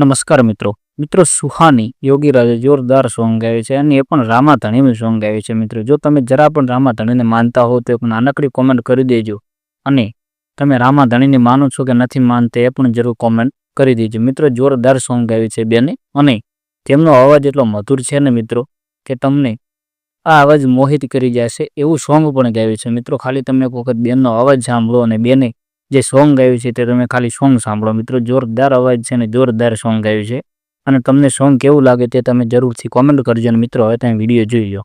નમસ્કાર મિત્રો. મિત્રો સુહાની યોગી રાજે જોરદાર સોંગ ગાયું છે અને એ પણ રામા ધણીનું સોંગ ગાયું છે મિત્રો. જો તમે જરા પણ રામા ધણીને માનતા હો તો એક નાનકડી કોમેન્ટ કરી દેજો અને તમે રામા માનો છો કે નથી માનતા એ પણ જરૂર કોમેન્ટ કરી દેજો. મિત્રો જોરદાર સોંગ ગાયું છે બેને અને તેમનો અવાજ એટલો મધુર છે ને મિત્રો કે તમને આ અવાજ મોહિત કરી જશે એવું સોંગ પણ ગાયું છે. મિત્રો ખાલી તમે એક વખત બેનનો અવાજ સાંભળો અને બેને જે સોંગ ગાયું છે તે તમે ખાલી સોંગ સાંભળો. મિત્રો, જોરદાર અવાજ છે અને જોરદાર સોંગ ગાયું છે. અને તમને સોંગ કેવું લાગે તે તમે જરૂરથી કોમેન્ટ કરજો અને મિત્રો. હવે તમે વીડિયો જોઈ લો